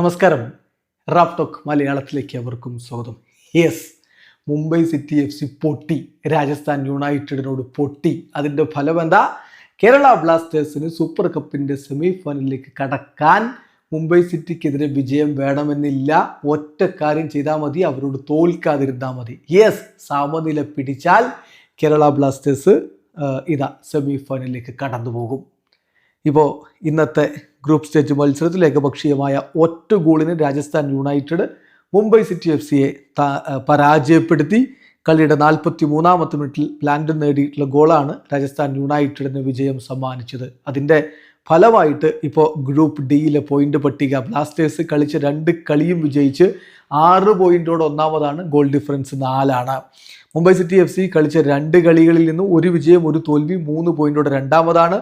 നമസ്കാരം. Wrap talk മലയാളത്തിലേക്ക് അവർക്കും സ്വാഗതം. Yes Mumbai city F C പൊട്ടി രാജസ്ഥാൻ യുണൈറ്റഡിനോട് പൊട്ടി. അതിന്റെ ഫലം എന്താ? കേരള ബ്ലാസ്റ്റേഴ്സിന് സൂപ്പർ കപ്പിന്റെ സെമി ഫൈനലിലേക്ക് കടക്കാൻ മുംബൈ സിറ്റിക്കെതിരെ വിജയം വേണമെന്നില്ല. ഒറ്റ കാര്യം ചെയ്താൽ മതി അവരോട് തോൽക്കാതിരുന്നാൽ മതി. യെസ് സമനില പിടിച്ചാൽ കേരള ബ്ലാസ്റ്റേഴ്സ് ഇതാ സെമി ഫൈനലിലേക്ക് കടന്നു പോകും ഇപ്പോൾ ഇന്നത്തെ ഗ്രൂപ്പ് സ്റ്റേജ് മത്സരത്തിൽ ഏകപക്ഷീയമായ ഒറ്റ ഗോളിന് Rajasthan united Mumbai city F സിയെ പരാജയപ്പെടുത്തി. കളിയുടെ നാൽപ്പത്തി മൂന്നാമത്തെ മിനിറ്റിൽ ലാൻഡൻ നേടിയിട്ടുള്ള ഗോളാണ് രാജസ്ഥാൻ യുണൈറ്റഡിന് വിജയം സമ്മാനിച്ചത്. അതിന്റെ ഫലമായിട്ട് ഇപ്പോൾ ഗ്രൂപ്പ് ഡിയിലെ പോയിന്റ് പട്ടിക ബ്ലാസ്റ്റേഴ്സ് കളിച്ച രണ്ട് കളിയും വിജയിച്ച് ആറ് പോയിന്റോട് ഒന്നാമതാണ് ഗോൾ ഡിഫറൻസ് നാലാണ്. മുംബൈ സിറ്റി എഫ് സി കളിച്ച രണ്ട് കളികളിൽ നിന്ന് ഒരു വിജയം ഒരു തോൽവി മൂന്ന് പോയിന്റോടെ രണ്ടാമതാണ്.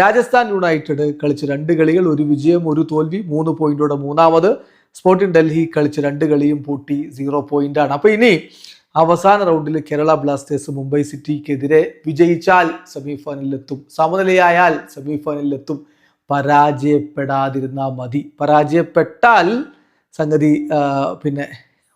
രാജസ്ഥാൻ യുണൈറ്റഡ് കളിച്ച രണ്ട് കളികൾ ഒരു വിജയം ഒരു തോൽവി മൂന്ന് പോയിന്റോടെ മൂന്നാമത്. സ്പോർട്ടിംഗ് ഡൽഹി കളിച്ച രണ്ട് കളിയും പൂട്ടി സീറോ പോയിന്റാണ് അപ്പോൾ ഇനി അവസാന റൗണ്ടിൽ കേരള ബ്ലാസ്റ്റേഴ്സ് മുംബൈ സിറ്റിക്കെതിരെ വിജയിച്ചാൽ സെമി ഫൈനലിലെത്തും സമനിലയായാൽ സെമി ഫൈനലിലെത്തും പരാജയപ്പെടാതിരുന്നാൽ മതി. പരാജയപ്പെട്ടാൽ സംഗതി പിന്നെ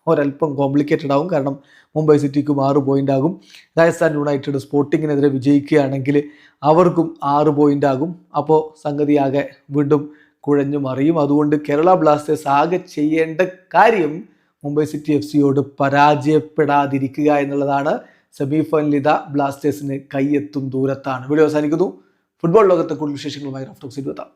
ഒരല്പം കോംപ്ലിക്കേറ്റഡ് ആകും കാരണം മുംബൈ സിറ്റിക്ക് ആറ് പോയിന്റ് ആകും. രാജസ്ഥാൻ യുണൈറ്റഡ് സ്പോർട്ടിങ്ങിനെതിരെ വിജയിക്കുകയാണെങ്കിൽ അവർക്കും ആറ് പോയിന്റ് ആകും. അപ്പോൾ സംഗതി ആകെ വീണ്ടും കുഴഞ്ഞു മറിയും അതുകൊണ്ട് കേരള ബ്ലാസ്റ്റേഴ്സ് ആകെ ചെയ്യേണ്ട കാര്യം മുംബൈ സിറ്റി എഫ് സിയോട് പരാജയപ്പെടാതിരിക്കുക എന്നുള്ളതാണ് സെമി ഫൈനലിൽ ഇതാ ബ്ലാസ്റ്റേഴ്സിന് കൈയെത്തും ദൂരത്താണ്. വീഡിയോ അവസാനിക്കുന്നു. ഫുട്ബോൾ ലോകത്തെ കൂടുതൽ വിശേഷങ്ങളുമായി റഫ്റ്റോക്സ് ഇരുപത്താം